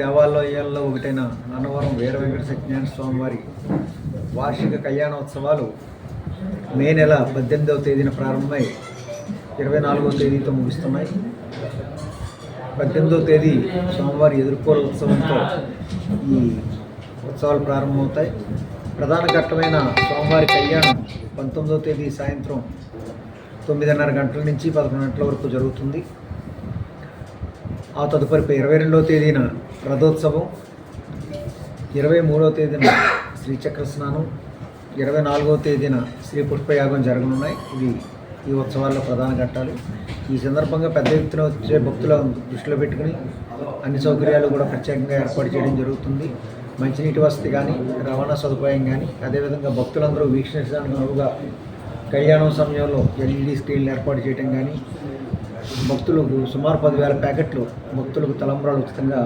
దేవాలయాల్లో ఒకటైన అన్నవరం వీర వెంకట సత్యనారాయణ స్వామి వారి వార్షిక కళ్యాణోత్సవాలు మే నెల పద్దెనిమిదవ తేదీన ప్రారంభమై ఇరవై నాలుగవ తేదీతో ముగుస్తున్నాయి. పద్దెనిమిదవ తేదీ స్వామివారి ఎదుర్కోల ఉత్సవంతో ఈ ఉత్సవాలు ప్రారంభమవుతాయి. ప్రధాన ఘట్టమైన స్వామివారి కళ్యాణం పంతొమ్మిదవ తేదీ సాయంత్రం తొమ్మిదిన్నర గంటల నుంచి పదకొండు గంటల వరకు జరుగుతుంది. ఆ తదుపరి ఇరవై రెండవ తేదీన రథోత్సవం ఇరవై మూడవ తేదీన శ్రీచక్ర స్నానం ఇరవై నాలుగవ తేదీన శ్రీ పుష్పయాగం జరగనున్నాయి. ఇవి ఈ ఉత్సవాల్లో ప్రధాన ఘట్టాలు. ఈ సందర్భంగా పెద్ద ఎత్తున వచ్చే భక్తులను దృష్టిలో పెట్టుకుని అన్ని సౌకర్యాలు కూడా ప్రత్యేకంగా ఏర్పాటు చేయడం జరుగుతుంది. మంచినీటి వసతి కానీ రవాణా సదుపాయం కానీ అదేవిధంగా భక్తులందరూ వీక్షించడానికి అనువుగా కళ్యాణం సమయంలో ఎల్ఈడి స్క్రీన్లు ఏర్పాటు చేయడం కానీ భక్తులకు సుమారు పదివేల ప్యాకెట్లు భక్తులకు తలంబ్రాలు ఉచితంగా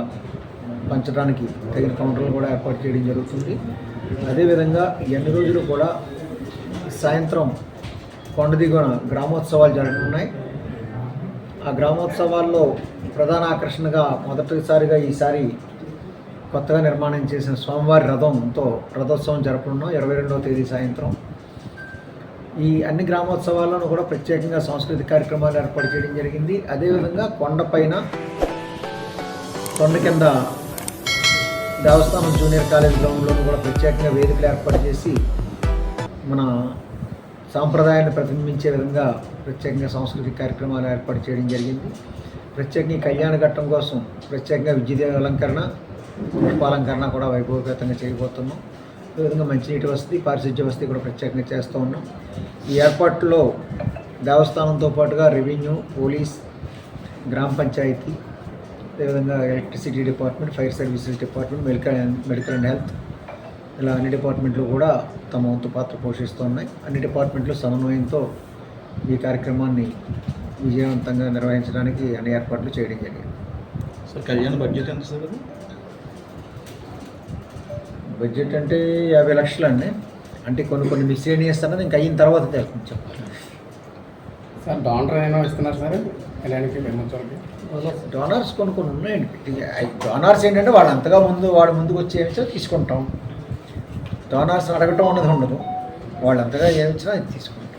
పంచడానికి తగిన కౌంటర్లు కూడా ఏర్పాటు చేయడం జరుగుతుంది. అదేవిధంగా ఎన్ని రోజులు కూడా సాయంత్రం కొండ దిగువన గ్రామోత్సవాలు జరగనున్నాయి. ఆ గ్రామోత్సవాల్లో ప్రధాన ఆకర్షణగా మొదటిసారిగా ఈసారి కొత్తగా నిర్మాణం చేసిన స్వామివారి రథంతో రథోత్సవం జరపనున్నాం. ఇరవై రెండవ తేదీ సాయంత్రం. ఈ అన్ని గ్రామోత్సవాల్లోనూ కూడా ప్రత్యేకంగా సాంస్కృతిక కార్యక్రమాలు ఏర్పాటు చేయడం జరిగింది. అదేవిధంగా కొండపైన కొండ కింద దేవస్థానం జూనియర్ కాలేజ్ గ్రౌండ్లోనూ కూడా ప్రత్యేకంగా వేదికలు ఏర్పాటు చేసి మన సాంప్రదాయాన్ని ప్రతిబింబించే విధంగా ప్రత్యేకంగా సాంస్కృతిక కార్యక్రమాలు ఏర్పాటు చేయడం జరిగింది. ప్రత్యేకంగా కళ్యాణ ఘట్టం కోసం ప్రత్యేకంగా విద్యుత్ అలంకరణ పుష్పాలంకరణ కూడా వైభవగతంగా చేయబోతున్నాం. అదేవిధంగా మంచినీటి వసతి పారిశుద్ధ్య వసతి కూడా ప్రత్యేకంగా చేస్తూ ఉన్నాం. ఈ ఏర్పాట్లో దేవస్థానంతో పాటుగా రెవెన్యూ పోలీస్ గ్రామ పంచాయతీ అదేవిధంగా electricity department fire services department medical and medical and health ఇలా అన్ని డిపార్ట్మెంట్లు కూడా తమ వంతు పాత్ర పోషిస్తున్నాయి అన్ని డిపార్ట్మెంట్లు సమన్వయంతో ఈ కార్యక్రమాన్ని విజయవంతంగా నిర్వహించడానికి అన్ని ఏర్పాట్లు చేయడం జరిగింది. సార్ కళ్యాణ బడ్జెట్ ఎంత సార్ బడ్జెట్ అంటే యాభై లక్షలు అండి. అంటే కొన్ని కొన్ని మిస్లేనియస్ అన్నది ఇంకా అయిన తర్వాత తెలుస్తుంది చెప్పాలి. సార్ డోనర్ అయినా ఇస్తున్నారు సార్? బ్రహ్మోత్సవాలకి డోనర్స్ కొన్ని కొన్ని ఉన్నాయండి. డోనర్స్ ఏంటంటే వాళ్ళు అంతగా ముందు వాడు ముందుకు వచ్చి ఏమిచ్చో తీసుకుంటాం. డోనర్స్ అడగటం అన్నది ఉండదు. వాళ్ళు అంతగా ఏమిచ్చినా అది తీసుకుంటాం